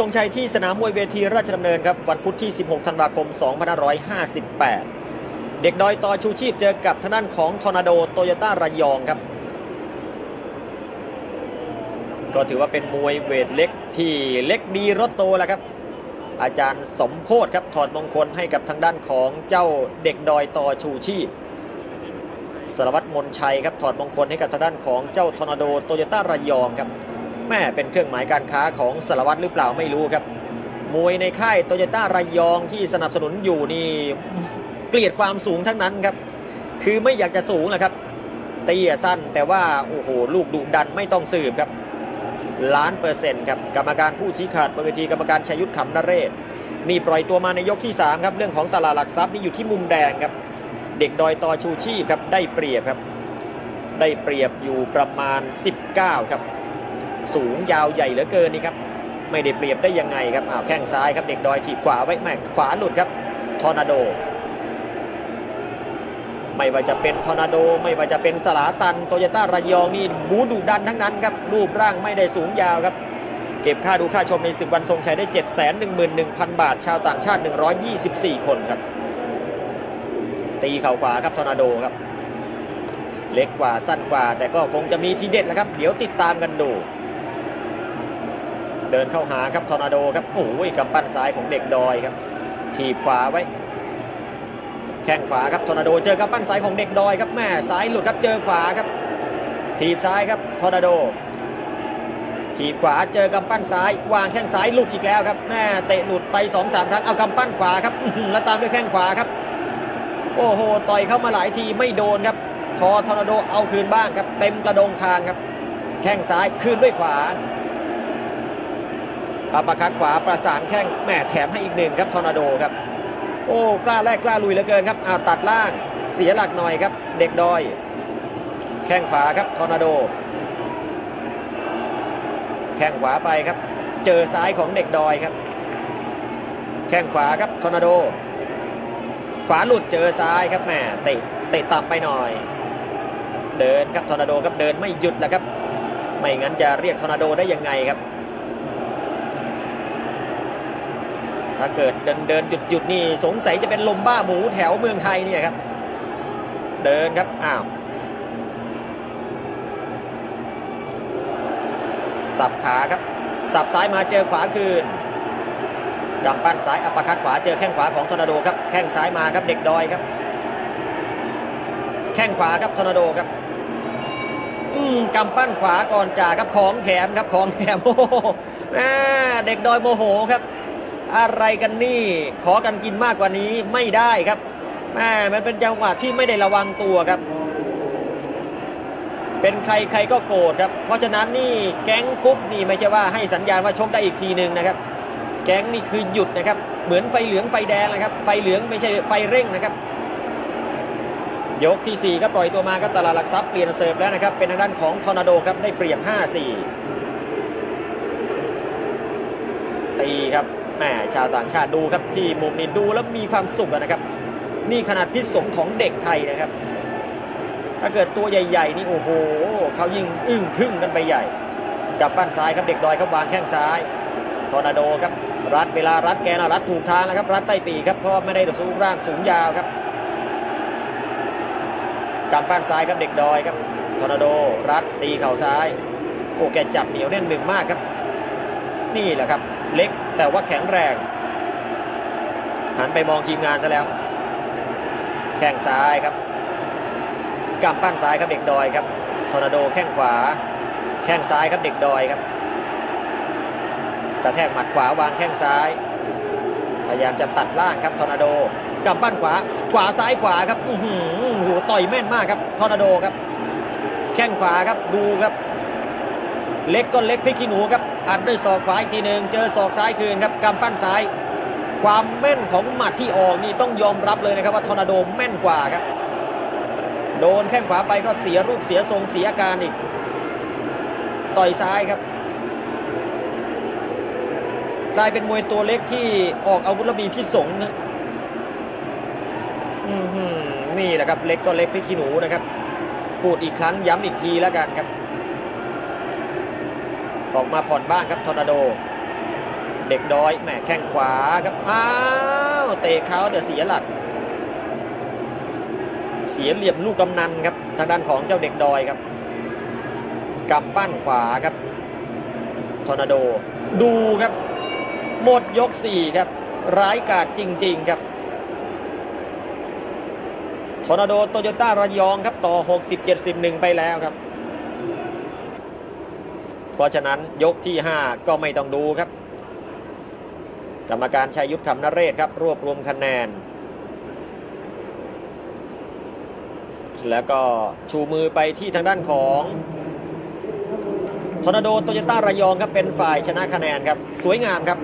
ทรงชัยที่สนามมวยเวทีราชดำเนินครับวันพุธที่ 16 ธันวาคม 2558 เด็กดอยต่อชูชีพเจอกับทางด้านของทอร์นาโดโตโยต้าระยองครับ ก็ถือว่าเป็นมวยเวทเล็กที่เล็กดีรถโตแล้วครับ อาจารย์สมโพธครับถอดมงคลให้กับทางด้านของเจ้าเด็กดอยต่อชูชีพสารวัตรมนชัยครับถอดมงคลให้กับทางด้านของเจ้าทอร์นาโดโตโยต้าระยองครับ แม่เป็นเครื่องหมายการค้าของสารวัตรหรือเปล่าไม่รู้ครับ มวยในค่ายโตโยต้าระยองที่สนับสนุนอยู่นี่เกลียดความสูงทั้งนั้นครับ คือไม่อยากจะสูงนะครับเตี้ยสั้นแต่ว่าโอ้โหลูกดุดันไม่ต้องสืบครับ ล้านเปอร์เซ็นต์ครับกรรมการผู้ชี้ขาดบนเวทีกรรมการชัยยุทธขำนเรศนี่ปล่อยตัวมาในยกที่ 3 ครับเรื่องของตลาดหลักทรัพย์นี่อยู่ที่มุมแดงครับ เด็กดอยต่อชูชีพครับได้เปรียบครับ ได้เปรียบอยู่ประมาณ 19 ครับ สูงยาวใหญ่เหลือเกินนี่ครับไม่ได้เปรียบได้ยังไงครับอ้าวแข้งซ้ายครับเด็กดอยถีบขวาไว้แม่ขวาหลุดครับทอร์นาโด ไม่ว่าจะเป็นทอร์นาโด ไม่ว่าจะเป็นสลาตันโตโยต้าระยองนี่บูดุดันทั้งนั้นครับรูปร่างไม่ได้สูงยาวครับเก็บค่าดูค่าชมในศึกวันทรงชัยได้ 7 1 1 0 0 0 บาท ชาวต่างชาติ 124 คนครับ ตีเข่าขวาครับทอร์นาโดครับ เล็กกว่าสั้นกว่า แต่ก็คงจะมีทีเด็ดแล้วครับ เดี๋ยวติดตามกันดู เดินเข้าหาครับทอร์นาโดครับโอ้ยกำปั้นซ้ายของเด็กดอยครับถีบขวาไว้ แข้งขวาครับทอร์นาโดเจอกำปั้นซ้ายของเด็กดอยครับแม่ซ้ายหลุดครับเจอขวาครับถีบซ้ายครับทอร์นาโดถีบขวาเจอกำปั้นซ้ายวางแข้งซ้ายหลุดอีกแล้วครับแม่เตะหลุดไป2อสามครั้งเอากำปั้นขวาครับแล้วตามด้วยแข้งขวาครับ โอ้โหต่อยเข้ามาหลายทีไม่โดนครับ พอทอร์นาโดเอาคืนบ้างครับ เต็มกระดงคางครับ แข้งซ้ายคืนด้วยขวา อัปคัดขวาประสานแข้งแม่แถมให้อีกหนึ่งครับทอร์นาโดครับ โอ้กล้าแรกกล้าลุยเหลือเกินครับอ้าวตัดล่างเสียหลักหน่อยครับ เด็กดอย แข้งขวาครับทอร์นาโด แข้งขวาไปครับ เจอซ้ายของเด็กดอยครับ แข้งขวาครับทอร์นาโด ขวาหลุดเจอซ้ายครับแหมเตะเตะต่ำไปหน่อย เดินครับทอร์นาโดครับเดินไม่หยุดแล้วครับ ไม่งั้นจะเรียกทอร์นาโดได้ยังไงครับ ถ้าเกิดเดินเดินหยุดหยุดนี่สงสัยจะเป็นลมบ้าหมูแถวเมืองไทยเนี่ยครับ เดินครับอ้าวสับขาครับ สับซ้ายมาเจอขวาคืนกำปั้นซ้ายอัปคัดขวาเจอแข้งขวาของทอร์นาโดครับแข้งซ้ายมาครับเด็กดอยครับ แข้งขวาครับทอร์นาโดครับอืมกำปั้นขวาก่อนจ่าครับของแถมครับของแถมโอ้โหแม่เด็กดอยโมโหครับ อะไรกันนี่ ขอกันกินมากกว่านี้ไม่ได้ครับแม่มันเป็นจังหวะที่ไม่ได้ระวังตัวครับ เป็นใครใครก็โกรธครับ เพราะฉะนั้นนี่แก๊งปุ๊บนี่ไม่ใช่ว่าให้สัญญาณว่าชกได้อีกทีหนึ่งนะครับ แก๊งนี่คือหยุดนะครับ เหมือนไฟเหลืองไฟแดงนะครับ ไฟเหลืองไม่ใช่ไฟเร่งนะครับ ยกทีสี่4ครับปล่อยตัวมาครับตลาดหลักทรัพย์เปลี่ยนเสิร์ฟแล้วนะครับ เป็นทางด้านของทอร์นาโดครับได้เปรียบ 5-4ตีครับ แหมชาวต่างชาติดูครับที่มุมนี้ดูแล้วมีความสุขนะครับ นี่ขนาดพิษสงของเด็กไทยนะครับ ถ้าเกิดตัวใหญ่ ๆ นี่โอ้โหเขายิ่งอึ้งทึ่งกันไปใหญ่กับปั้นซ้ายครับเด็กดอยครับวางแข้งซ้ายทอร์นาโดครับรัดเวลารัดแกนะรัดถูกทางแล้วครับรัดใต้ปีกครับเพราะว่าไม่ได้สูงร่างสูงยาวครับกับปั้นซ้ายครับเด็กดอยครับทอร์นาโดรัดตีเข่าซ้ายโอ้แกจับเหนียวแน่นหนึ่งมากครับ นี่แหละครับ เล็กแต่ว่าแข็งแรง หันไปมองทีมงานซะแล้ว แข้งซ้ายครับกำปั้นซ้ายครับเด็กดอยครับทอร์นาโดแข้งขวา แข้งซ้ายครับเด็กดอยครับกระแทกหมัดขวาวางแข้งซ้าย พยายามจะตัดล่างครับทอร์นาโดกำปั้นขวาขวาซ้ายขวาครับอื้อหือโหต่อยแม่นมากครับทอร์นาโดครับ แข้งขวาครับดูครับ เล็กก็เล็กพิกขี้หนูครับ อัดด้วยศอกขวาอีกทีหนึ่งเจอศอกซ้ายคืนครับกำปั้นซ้าย ความแม่นของหมัดที่ออกนี่ต้องยอมรับเลยนะครับว่าทอร์นาโดแม่นกว่าครับ โดนแข้งขวาไปก็เสียรูปเสียทรงเสียอาการอีก ต่อยซ้ายครับกลายเป็นมวยตัวเล็กที่ออกอาวุธแล้วมีพิษสงนะนี่แหละครับเล็กก็เล็กพริกขี้หนูนะครับ พูดอีกครั้งย้ำอีกทีแล้วกันครับ ออกมาผ่อนบ้างครับทอร์นาโด เด็กดอยแหมแข้งขวาครับอ้าวเตะเขาแต่เสียหลัก เสียเหลี่ยมลูกกำนันครับทางด้านของเจ้าเด็กดอยครับกำปั้นขวาครับทอร์นาโด ดูครับ หมดยก 4 ครับ ร้ายกาจจริง ๆ ครับทอร์นาโดโตโยต้าระยองครับต่อ 60-71 ไปแล้วครับ เพราะฉะนั้นยกที่ 5 ก็ไม่ต้องดูครับ กรรมการชัยยุทธคำนเรศครับ รวบรวมคะแนน แล้วก็ชูมือไปที่ทางด้านของทอร์นาโดโตโยต้าระยองครับเป็นฝ่ายชนะคะแนนครับ สวยงามครับ